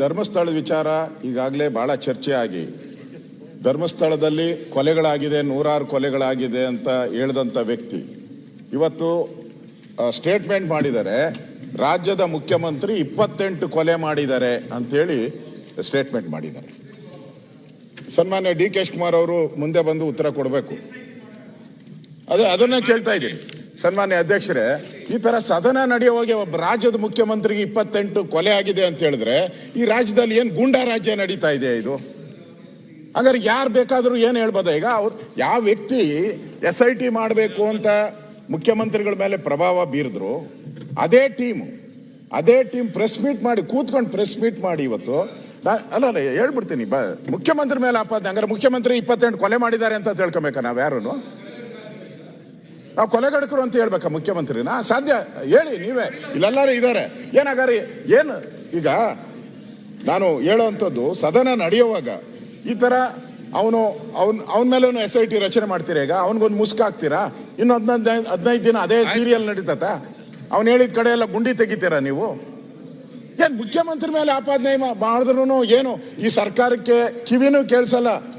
ಧರ್ಮಸ್ಥಳದ ವಿಚಾರ ಈಗಾಗಲೇ ಬಹಳ ಚರ್ಚೆ ಆಗಿ ಧರ್ಮಸ್ಥಳದಲ್ಲಿ ಕೊಲೆಗಳಾಗಿದೆ, ನೂರಾರು ಕೊಲೆಗಳಾಗಿದೆ ಅಂತ ಹೇಳಿದಂಥ ವ್ಯಕ್ತಿ. ಇವತ್ತು ಸ್ಟೇಟ್ಮೆಂಟ್ ಮಾಡಿದ್ದಾರೆ ರಾಜ್ಯದ ಮುಖ್ಯಮಂತ್ರಿ ಇಪ್ಪತ್ತೆಂಟು ಕೊಲೆ ಮಾಡಿದ್ದಾರೆ ಅಂಥೇಳಿ ಸ್ಟೇಟ್ಮೆಂಟ್ ಮಾಡಿದ್ದಾರೆ. ಸನ್ಮಾನ್ಯ ಡಿ ಕೆ ಶಿವಕುಮಾರ್ ಅವರು ಮುಂದೆ ಬಂದು ಉತ್ತರ ಕೊಡಬೇಕು. ಅದೇ, ಅದನ್ನೇ ಕೇಳ್ತಾ ಇದ್ದೀನಿ. ಸನ್ಮಾನ್ಯ ಅಧ್ಯಕ್ಷರೇ ಈ ತರ ಸದನ ನಡೆಯುವಾಗೆ ಒಬ್ಬ ರಾಜ್ಯದ ಮುಖ್ಯಮಂತ್ರಿಗೆ ಇಪ್ಪತ್ತೆಂಟು ಕೊಲೆ ಆಗಿದೆ ಅಂತ ಹೇಳಿದ್ರೆ ಈ ರಾಜ್ಯದಲ್ಲಿ ಏನು ಗೂಂಡಾ ರಾಜ್ಯ ನಡೀತಾ ಇದೆ ಇದು? ಹಾಗಾದ್ರೆ ಯಾರು ಬೇಕಾದರೂ ಏನು ಹೇಳ್ಬೋದ ಈಗ? ಅವ್ರು ಯಾವ ವ್ಯಕ್ತಿ ಎಸ್ ಐ ಟಿ ಮಾಡಬೇಕು ಅಂತ ಮುಖ್ಯಮಂತ್ರಿಗಳ ಮೇಲೆ ಪ್ರಭಾವ ಬೀರಿದ್ರು, ಅದೇ ಟೀಮ್ ಅದೇ ಟೀಮ್ ಪ್ರೆಸ್ ಮೀಟ್ ಮಾಡಿ ಕೂತ್ಕೊಂಡು ಪ್ರೆಸ್ ಮೀಟ್ ಮಾಡಿ ಇವತ್ತು ಅಲ್ಲ ಅಲ್ಲ, ಹೇಳ್ಬಿಡ್ತೀನಿ, ಬ ಮುಖ್ಯಮಂತ್ರಿ ಮೇಲೆ ಆಪಾದನೆ, ಹಂಗಾರೆ ಮುಖ್ಯಮಂತ್ರಿ ಇಪ್ಪತ್ತೆಂಟು ಕೊಲೆ ಮಾಡಿದ್ದಾರೆ ಅಂತ ತಿಳ್ಕೊಬೇಕಾ ನಾವು ಯಾರು ನಾವು ಕೊಲೆಗಡಕರು ಅಂತ ಹೇಳ್ಬೇಕಾ ಮುಖ್ಯಮಂತ್ರಿನ? ಸಾಧ್ಯ? ಹೇಳಿ, ನೀವೇ. ಇಲ್ಲೆಲ್ಲರೂ ಇದ್ದಾರೆ. ಏನಾಗಾರಿ? ಏನು ಈಗ ನಾನು ಹೇಳೋವಂಥದ್ದು ಸದನ ನಡೆಯುವಾಗ ಈ ಥರ ಅವನು, ಅವನ್, ಅವನ ಮೇಲೆ ಎಸ್ ಐ ಟಿ ರಚನೆ ಮಾಡ್ತೀರಾ ಈಗ? ಅವನಿಗೊಂದು ಮುಸ್ಕ ಹಾಕ್ತೀರಾ? ಇನ್ನು ಹದಿನೈದು ಹದಿನೈದು ದಿನ ಅದೇ ಸೀರಿಯಲ್ ನಡೀತತ? ಅವ್ನು ಹೇಳಿದ ಕಡೆ ಎಲ್ಲ ಗುಂಡಿ ತೆಗಿತೀರಾ ನೀವು? ಏನು ಮುಖ್ಯಮಂತ್ರಿ ಮೇಲೆ ಆಪಾದನೆ ಮಾಡಿದ್ರು ಏನು ಈ ಸರ್ಕಾರಕ್ಕೆ ಕಿವಿನೂ ಕೇಳಿಸಲ್ಲ.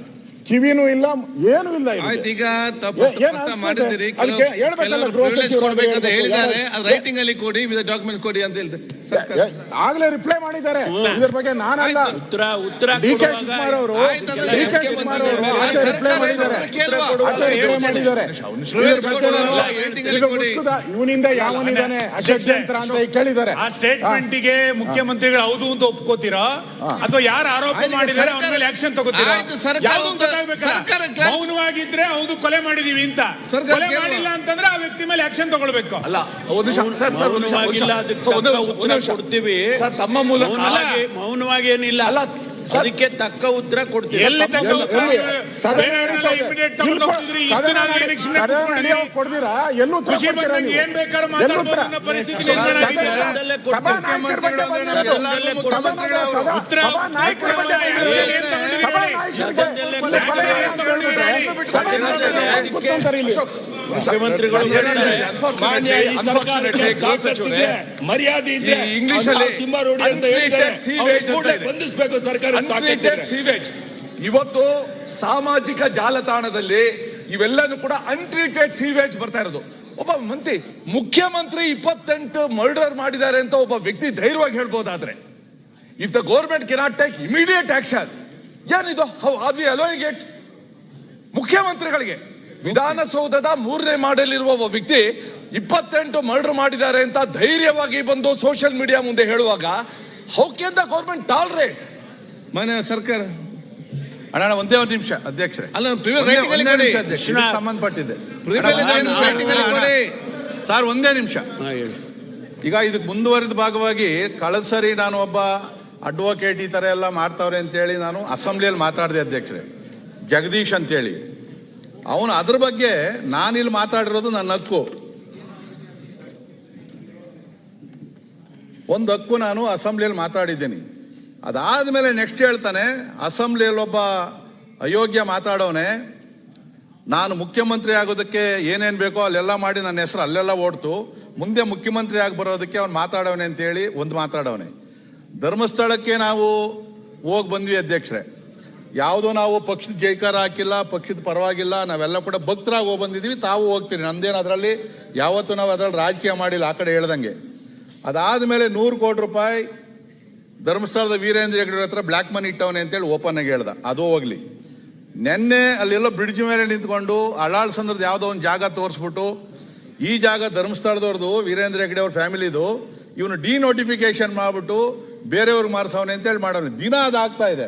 ಕಿವಿನೂ ಇಲ್ಲ ಏನು ಇಲ್ಲ. ಆಯ್ತು ಈಗ ತಪ್ಪು? ಮಾಡಿದ್ದೀರಿ. ಅದಕ್ಕೆ ಹೇಳ್ಬೇಕಲ್ಲ, ಗೃಹ ಸಚಿವರು ಕೊಡ್ಬೇಕಂತ ಹೇಳಿದ್ದಾರೆ. ರೈಟಿಂಗ್ ಅಲ್ಲಿ ಕೊಡಿ ಡಾಕ್ಯುಮೆಂಟ್ ಕೊಡಿ ಅಂತ ಹೇಳ್ತಾರೆ ಆಗ್ಲೇ ರಿಪ್ಲೈ ಮಾಡಿದ್ದಾರೆ. ಇದ್ರ ಬಗ್ಗೆ ನಾನಲ್ಲ. ಉತ್ತರ ಉತ್ತರ ಡಿ ಕೆ ಶಿವಕುಮಾರ್ ಅವರು ಡಿ ಕೆ ಶಿವಕುಮಾರ್ ಅವರು ಆಚೆ ರಿಪ್ಲೈ ಮಾಡಿದ್ದಾರೆ. ಆಚೆ ರಿಪ್ಲೈ ಮಾಡಿದ್ದಾರೆ ಇವನಿಂದ ಯಾವನಿದ್ದಾನೆ ಅಷಡ್ಯಂತ್ರ ಅಂತ ಕೇಳಿದ್ದಾರೆ. ಆ ಸ್ಟೇಟ್ಮೆಂಟ್ಗೆ ಮುಖ್ಯಮಂತ್ರಿಗಳು ಹೌದು ಅಂತ ಒಪ್ಕೋತೀರಾ? ಅಥವಾ ಯಾರು ಆರೋಪ ಮಾಡಿದ್ದಾರೆ ಅವ್ರ ಮೇಲೆ ಆಕ್ಷನ್ ತಗೋತೀರಾ? ಸರ್ಕಾರ ಮೌನವಾಗಿದ್ರೆ ಹೌದು ಕೊಲೆ ಮಾಡಿದೀವಿ ಅಂತ. ಕೊಲೆ. ಮಾಡಿಲ್ಲ ಅಂತಂದ್ರೆ ಆ ವ್ಯಕ್ತಿ ಮೇಲೆ ಆಕ್ಷನ್ ತಗೊಳ್ಬೇಕು. ಅಲ್ಲ ಒಂದು ನಿಮಿಷ. ಸರ್ ಸರ್ ಒಂದು ನಿಮಿಷ, ಕೊಡ್ತೀವಿ. ಸರ್ ತಮ್ಮ ಮೂಲಕ ಮೌನವಾಗಿ ಮೌನವಾಗಿ ಏನಿಲ್ಲ. ಅಲ್ಲ, ಅದಕ್ಕೆ ತಕ್ಕ ಉತ್ತರ ಕೊಡ್ತೀವಿ. ಎಲ್ಲಿ ತಕ್ಕ ಉತ್ತರ immediate ತಗೊಂಡು ಹೋಗ್ತಿದ್ರಿ, ಇಷ್ಟು ದಿನ ಏನಕ್ಕೆ ಸುಮ್ನೆ ಕೂತ್ಕೊಂಡಿರಿ? ಬಂದಂಗೆ ನೀವು? ಏನ್ ಬೇಕಾದ್ರೂ ಪರಿಸ್ಥಿತಿ ನಿರ್ಮಾಣ ಆಗಿದೆ. ಮುಖ್ಯಮಂತ್ರಿಗಳು ಮರ್ಯಾದೆ ಇದೆ ಇಂಗ್ಲಿಷ್ ಅಲ್ಲಿ ತಿಮ್ಮಾರೋಡಿ ಅಂತ ಹೇಳಿದ್ದಾರೆ. ಬಂಧಿಸಬೇಕು ಸರ್ಕಾರ Untreated ಇವತ್ತು ಸಾಮಾಜಿಕ ಜಾಲತಾಣದಲ್ಲಿ ಇವೆಲ್ಲನೂ ಕೂಡ ಅನ್ಟ್ರೀಟೆಡ್ ಸೀವೇಜ್ ಬರ್ತಾ ಇರೋದು. ಒಬ್ಬ ಮಂತ್ರಿ ಮುಖ್ಯಮಂತ್ರಿ ಇಪ್ಪತ್ತೆಂಟು ಮರ್ಡರ್ ಮಾಡಿದ್ದಾರೆ ಅಂತ ಒಬ್ಬ ವ್ಯಕ್ತಿ ಧೈರ್ಯವಾಗಿ ಹೇಳ್ಬೋದಾದ್ರೆ. If the government cannot take immediate action ಏನಿದು? How are we allowing it ಮುಖ್ಯಮಂತ್ರಿಗಳಿಗೆ. ವಿಧಾನಸೌಧದ ಮೂರನೇ ಮಾಡಲ್ ಇರುವ ಒಬ್ಬ ವ್ಯಕ್ತಿ ಇಪ್ಪತ್ತೆಂಟು ಮರ್ಡರ್ ಮಾಡಿದ್ದಾರೆ ಅಂತ ಧೈರ್ಯವಾಗಿ ಬಂದು ಸೋಷಿಯಲ್ ಮೀಡಿಯಾ ಮುಂದೆ ಹೇಳುವಾಗ how can the government tolerate. ಮನೆ ಸರ್ಕಾರ. ಅಣ್ಣ ಅಣ್ಣ, ಒಂದೇ ಒಂದು ನಿಮಿಷ ಅಧ್ಯಕ್ಷರೇ. ಅಲ್ಲ ಸಂಬಂಧಪಟ್ಟಿದೆ. ಸರ್ ಒಂದೇ ನಿಮಿಷ. ಹಾ, ಈಗ ಇದಕ್ಕೆ ಮುಂದುವರಿದ ಭಾಗವಾಗಿ ಕಳೆದ ಸರಿ ನಾನು ಒಬ್ಬ ಅಡ್ವೊಕೇಟ್ ಈ ಥರ ಎಲ್ಲ ಮಾಡ್ತಾವ್ರೆ ಅಂತೇಳಿ ನಾನು ಅಸೆಂಬ್ಲಿಯಲ್ಲಿ ಮಾತಾಡಿದೆ ಅಧ್ಯಕ್ಷರೇ. ಜಗದೀಶ್ ಅಂತೇಳಿ. ಅವನು ಅದ್ರ ಬಗ್ಗೆ ನಾನಿಲ್ಲಿ ಮಾತಾಡಿರೋದು ನನ್ನ ಹಕ್ಕು. ಒಂದು ಹಕ್ಕು ನಾನು ಅಸೆಂಬ್ಲಿಯಲ್ಲಿ ಮಾತಾಡಿದ್ದೀನಿ. ಅದಾದಮೇಲೆ ನೆಕ್ಸ್ಟ್ ಹೇಳ್ತಾನೆ ಅಸೆಂಬ್ಲಿಯಲ್ಲಿ ಒಬ್ಬ ಅಯೋಗ್ಯ ಮಾತಾಡೋನೆ, ನಾನು ಮುಖ್ಯಮಂತ್ರಿ ಆಗೋದಕ್ಕೆ ಏನೇನು ಬೇಕೋ ಅಲ್ಲೆಲ್ಲ ಮಾಡಿ ನನ್ನ ಹೆಸರು ಅಲ್ಲೆಲ್ಲ ಓಡ್ತು, ಮುಂದೆ ಮುಖ್ಯಮಂತ್ರಿ ಆಗಿ ಬರೋದಕ್ಕೆ ಅವ್ನು ಮಾತಾಡೋನೆ ಅಂತೇಳಿ ಒಂದು ಮಾತಾಡೋನೆ. ಧರ್ಮಸ್ಥಳಕ್ಕೆ ನಾವು ಹೋಗಿ ಬಂದ್ವಿ ಅಧ್ಯಕ್ಷರೇ. ಯಾವುದೋ ನಾವು ಪಕ್ಷದ ಜೈಕಾರ ಹಾಕಿಲ್ಲ, ಪಕ್ಷದ ಪರವಾಗಿಲ್ಲ, ನಾವೆಲ್ಲ ಕೂಡ ಭಕ್ತರಾಗಿ ಹೋಗಿ ಬಂದಿದ್ದೀವಿ ತಾವು ಹೋಗ್ತೀರಿ. ನಮ್ದೇನು ಅದರಲ್ಲಿ ಯಾವತ್ತೂ ನಾವು ಅದರಲ್ಲಿ ರಾಜಕೀಯ ಮಾಡಿಲ್ಲ, ಆ ಕಡೆ ಹೇಳ್ದಂಗೆ. ಅದಾದ ಮೇಲೆ ನೂರು ಕೋಟಿ ರೂಪಾಯಿ ಧರ್ಮಸ್ಥಳದ ವೀರೇಂದ್ರ ಹೆಗ್ಡೆ ಹತ್ರ ಬ್ಲ್ಯಾಕ್ ಮನಿ ಇಟ್ಟವನೆ ಅಂತೇಳಿ ಓಪನ್ ಆಗಿ ಹೇಳ್ದ. ಅದು ಹೋಗ್ಲಿ. ನೆನ್ನೆ ಅಲ್ಲೆಲ್ಲ ಬ್ರಿಡ್ಜ್ ಮೇಲೆ ನಿಂತ್ಕೊಂಡು ಅಳಾಳ್ ಸಂದ್ರದ ಯಾವುದೋ ಒಂದು ಜಾಗ ತೋರಿಸ್ಬಿಟ್ಟು ಈ ಜಾಗ ಧರ್ಮಸ್ಥಳದವ್ರದ್ದು ವೀರೇಂದ್ರ ಹೆಗ್ಡೆ ಅವ್ರ ಫ್ಯಾಮಿಲಿದು, ಇವನು ಡಿ ನೋಟಿಫಿಕೇಶನ್ ಮಾಡಿಬಿಟ್ಟು ಬೇರೆಯವ್ರಿಗೆ ಮಾರಿಸವನೆ ಅಂತೇಳಿ ಮಾಡೋನು ದಿನ ಅದಾಗ್ತಾ ಇದೆ.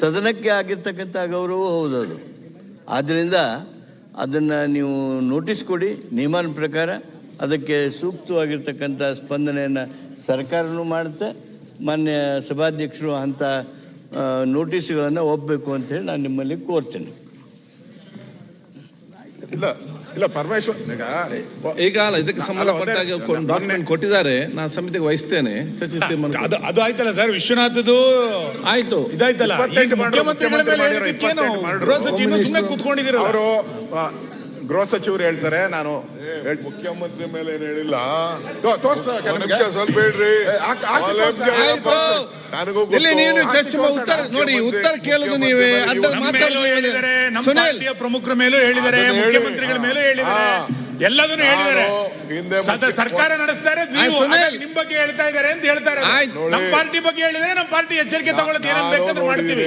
ಸದನಕ್ಕೆ ಆಗಿರ್ತಕ್ಕಂಥ ಗೌರವ ಹೌದದು. ಆದ್ದರಿಂದ ಅದನ್ನು ನೀವು ನೋಟಿಸ್ ಕೊಡಿ, ನಿಯಮನ ಪ್ರಕಾರ ಅದಕ್ಕೆ ಸೂಕ್ತವಾಗಿರ್ತಕ್ಕಂಥ ಸ್ಪಂದನೆಯನ್ನು ಸರ್ಕಾರನೂ ಮಾಡುತ್ತೆ. ಮಾನ್ಯ ಸಭಾಧ್ಯಕ್ಷರು ಅಂಥ ನೋಟಿಸ್ಗಳನ್ನು ಒಪ್ಪಬೇಕು ಅಂತೇಳಿ ನಾನು ನಿಮ್ಮಲ್ಲಿ ಕೋರ್ತೇನೆ. ಇಲ್ಲ. ಇಲ್ಲ ಪರಮೇಶ್ವರ್ ಈಗ ಈಗ ಅಲ್ಲ ಇದಕ್ಕೆ ಸಂಬಂಧಪಟ್ಟಾಗ ಡಾಕ್ಯುಮೆಂಟ್ ಕೊಟ್ಟಿದ್ದಾರೆ. ನಾನು ಸಮಿತಿಗೆ ವಹಿಸ್ತೇನೆ. ಚರ್ಚಿಸ್ತೀವಿ ಮನೆ- ಅದು ಅದು ಆಯ್ತಲ್ಲ ಸರ್ ವಿಶ್ವನಾಥದ್ದು ಆಯ್ತು. ಇದಾಯ್ತಲ್ಲ. ಈಗ ಮಾಡ್ರು, ಮುಖ್ಯಮಂತ್ರಿಗಳ ಮೇಲೆ ಹೇಳಿದ್ದಕ್ಕೇನು? ಗೃಹ ಸಚಿವರು ಸುಮ್ಮನೆ ಕೂತ್ಕೊಂಡಿದ್ದೀರಲ್ಲ. ಅವರು ಗೃಹ ಸಚಿವರು ಹೇಳ್ತಾರೆ ನಾನು ಹೇಳ್- ಮುಖ್ಯಮಂತ್ರಿ ಮೇಲೆ ಏನು ಹೇಳಿಲ್ಲ? ತೋ- ತೋರ್ಸ್ತಾ ಒಂದ್? ನಿಮಿಷ ಸ್ವಲ್ಪ ಹೇಳ್ರಿ. ಆಯ್ತು. ನನಗೂ ಇಲ್ಲಿ ನೀವು ಚರ್ಚೆ ಉತ್ತರ ನೋಡಿ ಉತ್ತರ ಕೇಳುದು ನೀವೇ ಅದ್ರ ನಮ್ಮ ಪಾರ್ಟಿಯ ಪ್ರಮುಖರ ಮೇಲೂ ಹೇಳಿದರೆ ಮುಖ್ಯಮಂತ್ರಿಗಳ ಮೇಲೂ ಹೇಳಿದರೆ. ಎಲ್ಲದನ್ನು ಹೇಳಿದ್ದಾರೆ. ನಾನು ಸರ್ಕಾರ ನಡೆಸ್ತಾರೆ ನೀವು. ನಿಮ್ ಬಗ್ಗೆ ಹೇಳ್ತಾ ಇದ್ದಾರೆ ಅಂತ ಹೇಳ್ತಾರೆ. ನಮ್ಮ ಪಾರ್ಟಿ ಬಗ್ಗೆ ಹೇಳಿದ್ರೆ ನಮ್ಮ ಪಾರ್ಟಿ ಎಚ್ಚರಿಕೆ ತಗೊಳ್ಳೋದು ಏನೇನ್ ನಾನು ಬೇಕಾದ್ರೂ ಮಾಡ್ತೀವಿ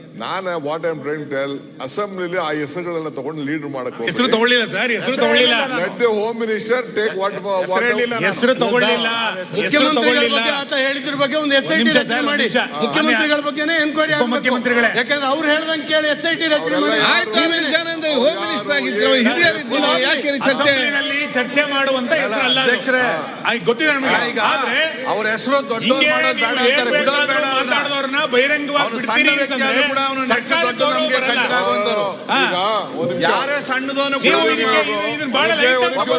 ನಾನು ವಾಟ್ ಐಮ್ ಟ್ರೈನ್ ಟೆಲ್ ಅಸೆಂಬ್ಲಿಲಿ ಆ ಹೆಸರುಗಳನ್ನ ತಗೊಂಡು ಲೀಡ್ ಮಾಡಕ್ ಹೆಸರು ತಗೊಳ್ಳಿಲ್ಲ ಸರ್ ಹೆಸರು ತಗೊಳ್ಳಿಲ್ಲ. Let the home minister take what ಹೆಸರು ತಗೊಳ್ಳಿಲ್ಲ. ಹೆಸರು ತಗೊಳ್ಳಿಲ್ಲ. ಆತ ಹೇಳಿದ್ರ ಬಗ್ಗೆ ಒಂದು ಎಸ್ ಐ ಒಂದ್ ಟಿ ರಚನೆ ಮಾಡಿ. ಮುಖ್ಯಮಂತ್ರಿಗಳ ಬಗ್ಗೆನೇ ಎನ್ಕ್ವೈರಿ ಮುಖ್ಯಮಂತ್ರಿಗಳೇ ಯಾಕಂದ್ರೆ ಅವ್ರು ಹೇಳ್ದಂಗೆ ಕೇಳಿ ಎಸ್ ಐ ಟಿ ರಚನೆ ಮಾಡಿ. ನಿತ್ಯಾನಂದ ಹೋಮ್ ಮಿನಿಸ್ಟರ್ ಆಗಿದ್ರು ಹಿರಿಯರಿದ್ರು ಯಾಕೆ ಚರ್ಚೆ ಚರ್ಚೆ ಮಾಡುವಂತ ಹೆಸರು ಅಲ್ಲ. ಅಧ್ಯಕ್ಷರೇ. ಗೊತ್ತಿದೆ ನಮಗೆ ಆದ್ರೆ ಅವ್ರ ಹೆಸರು ದೊಡ್ಡ ನೀವು ಏನ್ ಬೇಕಾದ್ರೂ ಮಾತಾಡಿದವ್ರನ್ನ ಬಹಿರಂಗವಾಗಿ ಅವ್ನು ಬಿಡ್ತೀರಿ ಅಂತಂದ್ರೆ ಕೂಡ ಅವನು ಸರ್ಕಾರ ಗೌರವ ಬರಲ್ಲ. ಈಗ ಯಾರೇ ಸಣ್ಣದವನು.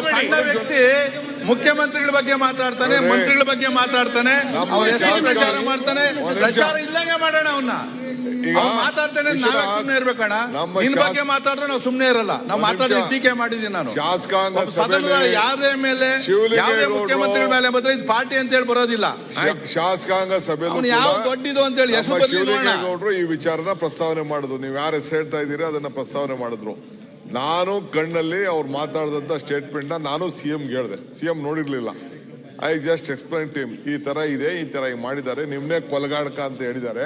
ಸಣ್ಣ ವ್ಯಕ್ತಿ ಮುಖ್ಯಮಂತ್ರಿಗಳ ಬಗ್ಗೆ ಮಾತಾಡ್ತಾನೆ. ಮಂತ್ರಿಗಳ ಬಗ್ಗೆ ಮಾತಾಡ್ತಾನೆ ಅವ್ರ ಹೆಸರು ಪ್ರಚಾರ ಮಾಡ್ತಾನೆ ಒಂದ್ ಪ್ರಚಾರ ಇಲ್ಲಂಗೆ ಮಾಡೋಣ ಅವನ್ನ ಈಗ ಅವ್ನು ಮಾತಾಡ್ತೇನೆ ನಾವೇ ಸುಮ್ಮನೆ ಇರ್ಬೇಕಣ್ಣ? ನಮ್ಮ ನಿನ್ ಬಗ್ಗೆ ಮಾತಾಡಿದ್ರೆ ನಾವು ಸುಮ್ಮನೆ ಇರಲ್ಲ. ನಾವು ಮಾತಾಡಿ ಟೀಕೆ ಮಾಡಿದ್ದೀನಿ ನಾನು. ಶಾಸಕಾಂಗ ಸದನದ ಯಾರೇ ಮೇಲೆ ಯಾವುದೇ ಮುಖ್ಯಮಂತ್ರಿಗಳ ಮೇಲೆ ಬಂದ್ರೆ ಇದು ಪಾರ್ಟಿ ಅಂತ ಹೇಳಿ ಬರೋದಿಲ್ಲ. ಶಾಸಕಾಂಗ ಸಭೆ ಯಾವ ದೊಡ್ಡಿದು ಅಂತ ಹೇಳಿ ಹೆಸರು ಶಿವಲಿಂಗೇಗೌಡರು ಈ ವಿಚಾರನ ಪ್ರಸ್ತಾವನೆ ಮಾಡಿದ್ರು. ನೀವು ಯಾರು ಹೆಸರು ಹೇಳ್ತಾ ಇದ್ದೀರಿ ಅದನ್ನ ಪ್ರಸ್ತಾವನೆ ಮಾಡಿದ್ರು. ನಾನು ಕಣ್ಣಲ್ಲಿ ಅವ್ರು ಮಾತಾಡಿದಂತ ಸ್ಟೇಟ್ಮೆಂಟ್ ನಾನು ಸಿ ಎಂಗೆ ಹೇಳಿದೆ. ಸಿ ಎಂ ನೋಡಿರ್ಲಿಲ್ಲ ಐ ಜಸ್ಟ್ ಎಕ್ಸ್ಪ್ಲೈನ್ ಟೀಮ್ ಈ ತರ ಇದೆ ಈ ತರ ಈಗ ಮಾಡಿದ್ದಾರೆ ನಿಮ್ನೆ ಕೊಲಗಾಡ್ಕ ಅಂತ ಹೇಳಿದ್ದಾರೆ.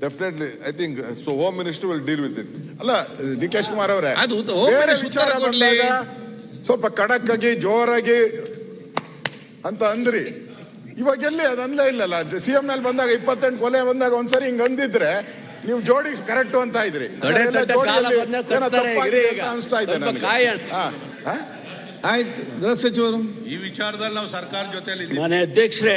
definitely I think so home minister will deal with it ಅಲ್ಲ ಡಿ ಕೆ ಶಿವಕುಮಾರ್ ಅವರೇ ಅದು ಹೋಮ್ ಬೇರೆ ಮಿನಿಸ್ಟರ್ ವಿಚಾರ ಉತ್ತರ ಕೊಡ್ಲಿ. ಬಂದಾಗ ಸ್ವಲ್ಪ ಖಡಕ್ ಆಗಿ ಜೋರಾಗಿ ಅಂತ ಅಂದ್ರಿ ಇವಾಗ ಎಲ್ಲಿ ಅದು ಅನ್ಲೇ ಇಲ್ಲಲ್ಲ ಸಿ ಎಂ ನಲ್ಲಿ ಬಂದಾಗ ಇಪ್ಪತ್ತೆಂಟು ಕೊಲೆ ಬಂದಾಗ ಒಂದ್ಸರಿ ಹಿಂಗ್ ಅಂದಿದ್ರೆ ನೀವು ಜೋಡಿ ಕರೆಕ್ಟ್ ಅಂತ ಇದ್ರಿ ಕಡೆ ಅದೆಲ್ಲ ತಟ್ಟ ಜೋಡಿಯಲ್ಲಿ ಕಾಲ ಬಂದ ಏನೋ ತಟ್ತಾರೆ, ತಪ್ಪಾಗಿದೆ ಇರಿ ಈಗ. ಅಂತ ಅನಿಸ್ತಾ ಇದೆ ಸ್ವಲ್ಪ ನನಗೆ ಕಾಯೋಣ. ಹಾ. ಹಾ? ಆಯ್ತು ಗೃಹ ಸಚಿವರು ಈ ವಿಚಾರದಲ್ಲಿ ನಾವು ಸರ್ಕಾರ ಜೊತೆಯಲ್ಲಿ ಮನೆ ಅಧ್ಯಕ್ಷರೇ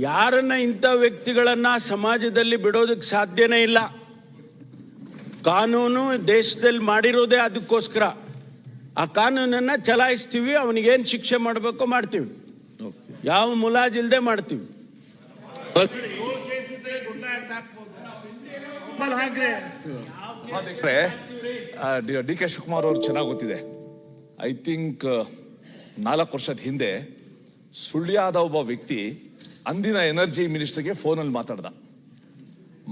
ಯಾರನ್ನ ಇಂಥ ವ್ಯಕ್ತಿಗಳನ್ನ ಸಮಾಜದಲ್ಲಿ ಬಿಡೋದಕ್ಕೆ ಸಾಧ್ಯನೇ ಇಲ್ಲ. ಕಾನೂನು ದೇಶದಲ್ಲಿ ಮಾಡಿರೋದೇ ಅದಕ್ಕೋಸ್ಕರ. ಆ ಕಾನೂನನ್ನ ಚಲಾಯಿಸ್ತೀವಿ, ಅವನಿಗೇನು ಶಿಕ್ಷೆ ಮಾಡಬೇಕೋ ಮಾಡ್ತೀವಿ. ಯಾವ ಮುಲಾಜಿಲ್ದೆ ಮಾಡ್ತೀವಿ. ಡಿ ಕೆ ಶಿವಕುಮಾರ್ ಅವ್ರು ಚೆನ್ನಾಗಿ ಗೊತ್ತಿದೆ. ಐ ಥಿಂಕ್ ನಾಲ್ಕು ವರ್ಷದ ಹಿಂದೆ ಸುಳ್ಯಾದ ಒಬ್ಬ ವ್ಯಕ್ತಿ ಅಂದಿನ ಎನರ್ಜಿ ಮಿನಿಸ್ಟರ್ಗೆ ಫೋನಲ್ಲಿ ಮಾತಾಡ್ದ.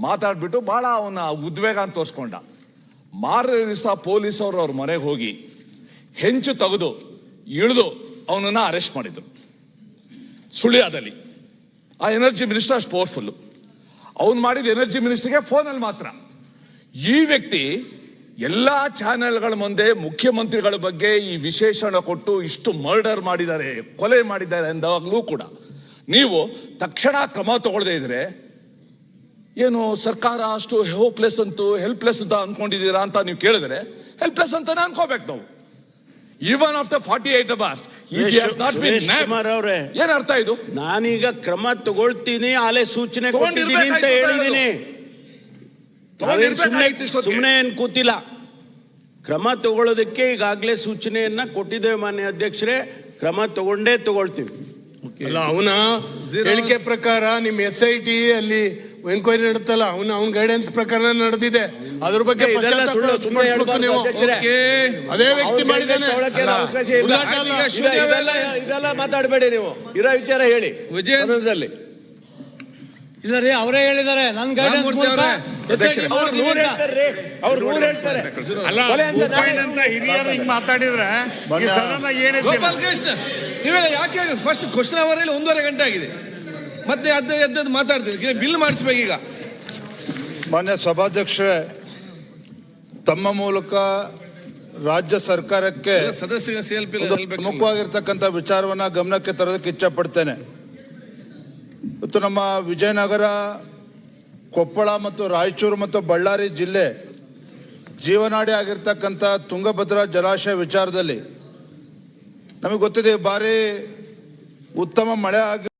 ಮಾತಾಡ್ಬಿಟ್ಟು ಭಾಳ ಅವನ ಉದ್ವೇಗ ಅಂತ ತೋರಿಸ್ಕೊಂಡ. ಮಾರನೇ ದಿವಸ ಪೊಲೀಸವರು ಅವ್ರ ಮನೆಗೆ ಹೋಗಿ ಹೆಂಚು ತೆಗೆದು, ಇಳಿದು ಅವನನ್ನು ಅರೆಸ್ಟ್ ಮಾಡಿದರು. ಸುಳ್ಯದಲ್ಲಿ. ಆ ಎನರ್ಜಿ ಮಿನಿಸ್ಟರ್ ಅಷ್ಟು ಪವರ್ಫುಲ್ಲು ಅವ್ನು ಮಾಡಿದ ಎನರ್ಜಿ ಮಿನಿಸ್ಟರ್ಗೆ ಫೋನಲ್ಲಿ ಮಾತ್ರ. ಈ ವ್ಯಕ್ತಿ ಎಲ್ಲ ಚಾನೆಲ್ಗಳ ಮುಂದೆ ಮುಖ್ಯಮಂತ್ರಿಗಳ ಬಗ್ಗೆ ಈ ವಿಶೇಷಣ ಕೊಟ್ಟು ಇಷ್ಟು ಮರ್ಡರ್ ಮಾಡಿದ್ದಾರೆ, ಕೊಲೆ ಮಾಡಿದ್ದಾರೆ ಅಂದಾಗಲೂ ಕೂಡ. ನೀವು ತಕ್ಷಣ ಕ್ರಮ ತಗೊಳ್ಳದೇ ಇದ್ರೆ ಏನು ಸರ್ಕಾರ ಅಷ್ಟು ಹೋಪ್ಲೆಸ್ ಅಂತೂ ಹೆಲ್ಪ್ಲೆಸ್ ಅಂತ ಅನ್ಕೊಂಡಿದ್ದೀರಾ ಅಂತ ನೀವು ಕೇಳಿದ್ರೆ ಹೆಲ್ಪ್ಲೆಸ್ ಅಂತಾನೆ ಅನ್ಕೋಬೇಕು ನಾವು. Even after forty eight hours ಅವರೇ. ಏನ್ ಅರ್ಥ ಇದು? ನಾನೀಗ ಕ್ರಮ ತಗೊಳ್ತೀನಿ ಆಲೆ ಸೂಚನೆ ಕೊಟ್ಟಿದ್ದೀನಿ ಅಂತ ಹೇಳಿದೀನಿ. ಹೇಳಿದ್ದೀನಿ ಸುಮ್ಮನೆ ಸುಮ್ಮನೆ ಏನ್ ಕೂತಿಲ್ಲ. ಕ್ರಮ ತಗೊಳ್ಳೋದಕ್ಕೆ ಈಗಾಗಲೇ ಸೂಚನೆಯನ್ನ ಕೊಟ್ಟಿದ್ದೇವೆ ಮಾನ್ಯ ಅಧ್ಯಕ್ಷರೇ ಕ್ರಮ ತಗೊಂಡೇ ತಗೊಳ್ತೀವಿ. ಅಲ್ಲ ಅವನ ಹೇಳಿಕೆ ಪ್ರಕಾರ ನಿಮ್ ಎಸ್ ಐ ಟಿ ಅಲ್ಲಿ ಎನ್ಕ್ವೈರಿ ನಡೆತಲ್ಲ ಅವನ ಅವನ ಗೈಡೆನ್ಸ್ ಪ್ರಕಾರ ನಡೆದಿದೆ. ಅದ್ರ ಬಗ್ಗೆ ಅದೇ ವ್ಯಕ್ತಿ ಮಾಡಿದ್ದಾನೆ. ಇದೆಲ್ಲ ಇದೆಲ್ಲ ಮಾತಾಡಬೇಡಿ ನೀವು. ಇರೋ ವಿಚಾರ ಹೇಳಿ ವಿಜಯದಲ್ಲಿ ಇಲ್ಲ ರೀ ಅವರೇ ಹೇಳಿದ್ದಾರೆ. ನನ್ ಗೈಡೆನ್ಸ್ ಹೇಳ್ತಾರೆ ಅಲ್ಲ ಅಂತ ಹಿರಿಯರು ಹಿಂಗ್ ಮಾತಾಡಿದ್ರೆ ಈ ಕೃಷ್ಣ ಏನಿದೆ ನೀವೆಲ್ಲ ಯಾಕೆ ಫಸ್ಟ್ ಕ್ವಶನ್ ಅವರಲ್ಲಿ ಒಂದೂವರೆ ಗಂಟೆ ಆಗಿದೆ. ಮತ್ತೆ ಅದ್ದು ಎದ್ದದ್ದು ಮಾತಾಡ್ತೀವಿ. ಬಿಲ್ ಮಾಡಿಸ್ಬೇಕೀಗ ಈಗ. ಮಾನ್ಯ ಸಭಾಧ್ಯಕ್ಷರೇ ತಮ್ಮ ಮೂಲಕ ರಾಜ್ಯ ಸರ್ಕಾರಕ್ಕೆ ಪ್ರಮುಖವಾಗಿರ್ತಕ್ಕಂಥ ವಿಚಾರವನ್ನ ಗಮನಕ್ಕೆ ತರೋದಕ್ಕೆ ಇಚ್ಛಪಡ್ತೇನೆ. ಇವತ್ತು ನಮ್ಮ ವಿಜಯನಗರ ಕೊಪ್ಪಳ ಮತ್ತು ರಾಯಚೂರು ಮತ್ತು ಬಳ್ಳಾರಿ ಜಿಲ್ಲೆ ಜೀವನಾಡಿ ಆಗಿರ್ತಕ್ಕಂಥ ತುಂಗಭದ್ರಾ ಜಲಾಶಯ ವಿಚಾರದಲ್ಲಿ ನಮಗೆ ಗೊತ್ತಿದೆ ಬಾರಿ ಉತ್ತಮ ಮಳೆ ಆಗಿ